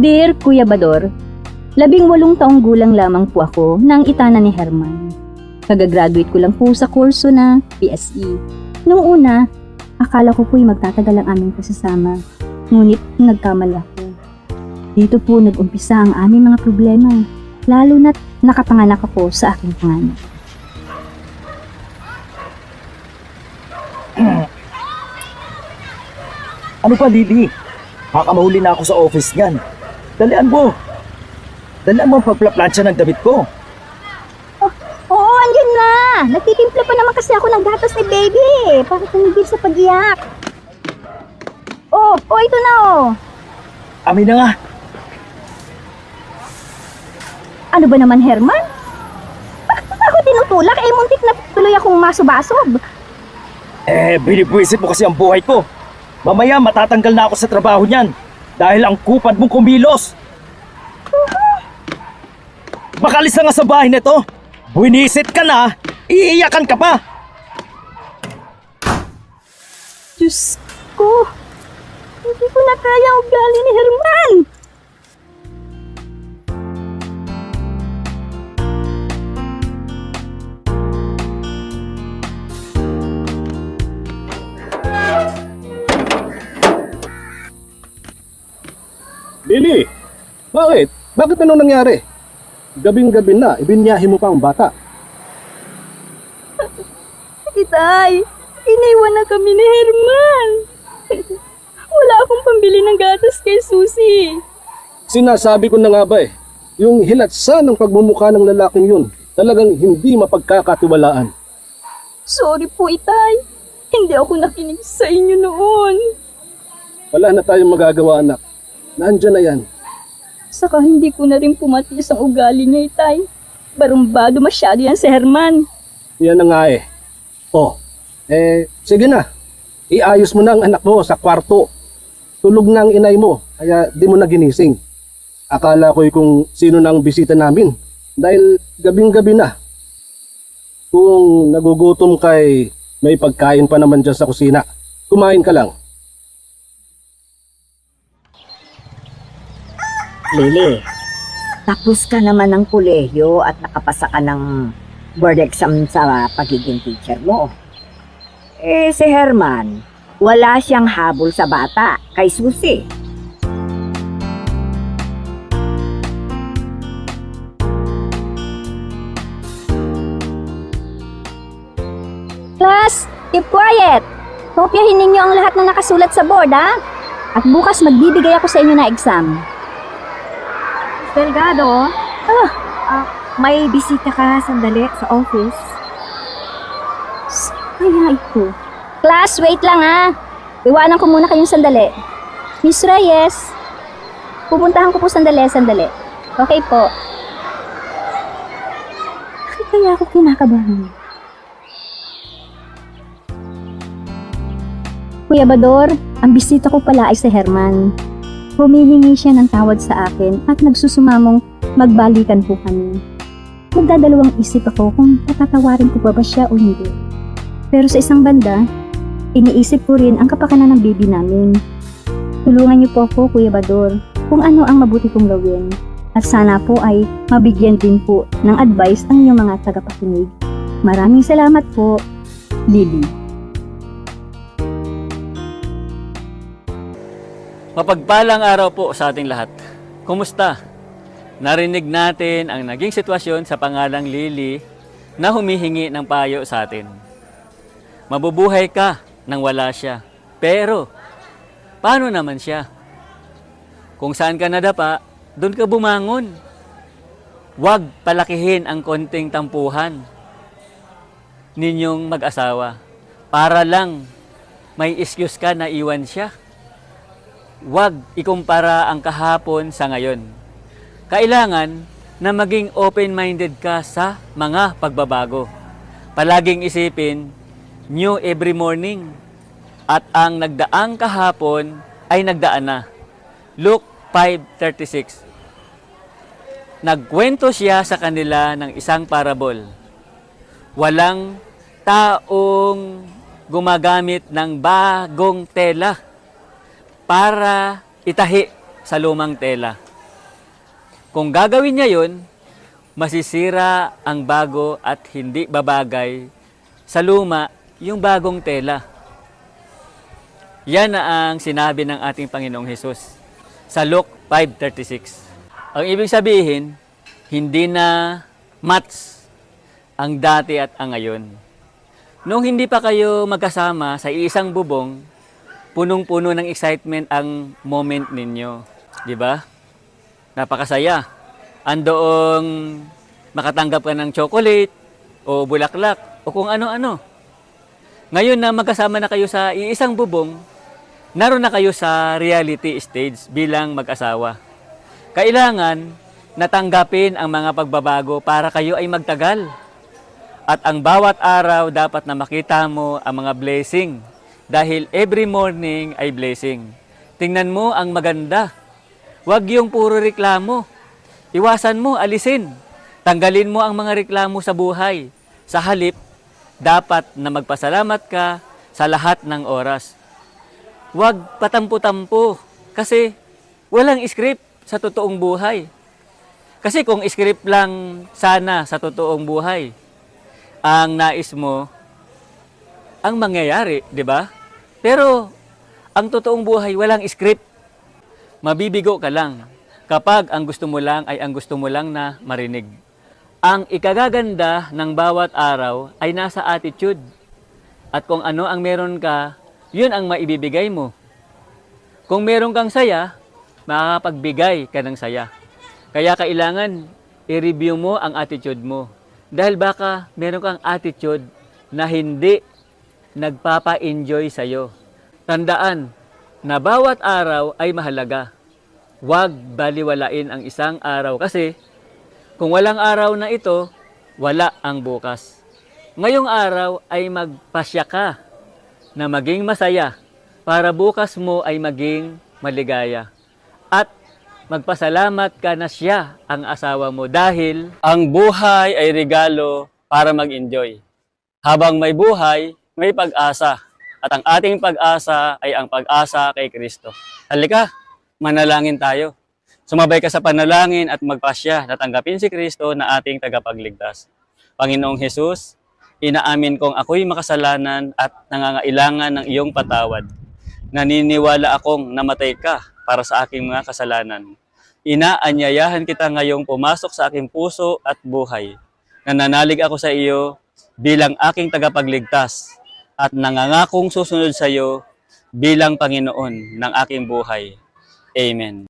Dear Kuya Bador, labing walong taong gulang lamang po ako nang itana ni Herman. Kagagraduate ko lang po sa kurso na PSE. Noong una, akala ko po'y magtatagal ang aming kasasama. Ngunit nagkamali ako. Dito po nag-umpisa ang aming mga problema, lalo na't nakapanganak ako sa aking panganak. Ano pa, Lily? Baka na ako sa office niyan. Dalian mo. Dalian mo ang pagplaplansya ng damit ko. Oo, andyan na! Nagtitimpla pa naman kasi ako ng gatas ni baby para tumigil sa pag-iyak. Oh, oh, ito na oh. Amin na nga. Ano ba naman, Herman? Bakit ba ako tinutulak? Eh, muntik na tuloy akong masobasob. Eh, binibwisit mo kasi ang buhay ko. Mamaya matatanggal na ako sa trabaho niyan dahil ang kupad mong kumilos. Makalis na nga sa bahay nito. Buinisit ka na, iiyakan ka pa. Diyos ko. Hindi ko na kaya ugali ni Herman. Lily, bakit? Bakit ano nangyari? Gabing-gabi na, ibinyahe mo pa ang bata. Itay, iniwan na kami ni Herman. Wala akong pambili ng gatas kay Susie. Sinasabi ko na nga ba eh, yung hilatsa ng pagmumukha ng lalaking yun, talagang hindi mapagkakatiwalaan. Sorry po, Itay. Hindi ako nakinig sa inyo noon. Wala na tayong magagawa anak. Nandyan na yan. Saka hindi ko na rin pumatis ang ugali niya, Itay. Barumbado masyado yan si Herman. Yan na nga eh. Oh, eh, sige na. Iayos mo na ang anak mo sa kwarto. Tulog na ang inay mo, kaya di mo na ginising. Akala ko'y kung sino na ang bisita namin. Dahil gabing-gabi na. Kung nagugutom kay may pagkain pa naman dyan sa kusina, kumain ka lang. Lili, tapos ka naman ng kolehiyo at nakapasa ka ng board exam sa pagiging teacher mo. Eh, si Herman, wala siyang habol sa bata, kay Susi. Class, keep quiet. Kopyahin ninyo ang lahat na nakasulat sa board, ha? At bukas magbibigay ako sa inyo na exam. Delgado, ah, may bisita ka sandali sa office. Kaya ito. Class, wait lang ha. Iwanan ko muna kayong sandali. Miss Reyes, pupuntahan ko po sandali, sandali. Okay po. Bakit kaya ako kinakabahan? Kuya Bador, ang bisita ko pala ay si Herman. Humihingi siya ng tawad sa akin at nagsusumamong magbalikan po kami. Magdadalawang isip ako kung patatawarin ko pa ba siya o hindi. Pero sa isang banda, iniisip ko rin ang kapakanan ng baby namin. Tulungan niyo po ako, Kuya Bador, kung ano ang mabuti kong gawin. At sana po ay mabigyan din po ng advice ang inyong mga tagapakinig. Maraming salamat po, Lily. Mapagpalang araw po sa ating lahat. Kumusta? Narinig natin ang naging sitwasyon sa pangalang Lily na humihingi ng payo sa atin. Mabubuhay ka nang wala siya. Pero, paano naman siya? Kung saan ka nadapa, doon ka bumangon. Huwag palakihin ang konting tampuhan ninyong mag-asawa para lang may excuse ka na iwan siya. Huwag ikumpara ang kahapon sa ngayon. Kailangan na maging open-minded ka sa mga pagbabago. Palaging isipin, new every morning. At ang nagdaang kahapon ay nagdaan na. Luke 5.36 Nagkwento siya sa kanila ng isang parabol. Walang taong gumagamit ng bagong tela para itahi sa lumang tela. Kung gagawin niya yun, masisira ang bago at hindi babagay sa luma yung bagong tela. Yan na ang sinabi ng ating Panginoong Hesus sa Luke 5.36. Ang ibig sabihin, hindi na match ang dati at ang ngayon. Nung hindi pa kayo magkasama sa isang bubong, punong-puno ng excitement ang moment ninyo. Di ba? Napakasaya. Andoong makatanggap ka ng chocolate o bulaklak o kung ano-ano. Ngayon na magkasama na kayo sa iisang bubong, naroon na kayo sa reality stage bilang mag-asawa. Kailangan natanggapin ang mga pagbabago para kayo ay magtagal. At ang bawat araw dapat na makita mo ang mga blessing dahil every morning ay blessing. Tingnan mo ang maganda. Huwag yung puro reklamo. Iwasan mo, alisin. Tanggalin mo ang mga reklamo sa buhay. Sa halip, dapat na magpasalamat ka sa lahat ng oras. Huwag patampo-tampo kasi walang script sa totoong buhay. Kasi kung script lang sana sa totoong buhay, ang nais mo, ang mangyayari, di ba? Pero ang totoong buhay, walang script. Mabibigo ka lang kapag ang gusto mo lang ay ang gusto mo lang na marinig. Ang ikagaganda ng bawat araw ay nasa attitude. At kung ano ang meron ka, yun ang maibibigay mo. Kung meron kang saya, makakapagbigay ka ng saya. Kaya kailangan i-review mo ang attitude mo. Dahil baka meron kang attitude na hindi nagpapa-enjoy sa'yo. Tandaan na bawat araw ay mahalaga. Huwag baliwalain ang isang araw kasi kung walang araw na ito, wala ang bukas. Ngayong araw ay magpasya ka na maging masaya para bukas mo ay maging maligaya. At magpasalamat ka na siya ang asawa mo dahil ang buhay ay regalo para mag-enjoy. Habang may buhay, may pag-asa. At ang ating pag-asa ay ang pag-asa kay Kristo. Halika, manalangin tayo. Sumabay ka sa panalangin at magpasya na tanggapin si Kristo na ating tagapagligtas. Panginoong Hesus, inaamin kong ako'y makasalanan at nangangailangan ng iyong patawad. Naniniwala akong namatay ka para sa aking mga kasalanan. Inaanyayahan kita ngayong pumasok sa aking puso at buhay. Nananalig ako sa iyo bilang aking tagapagligtas at nangangakong susunod sa iyo bilang Panginoon ng aking buhay. Amen.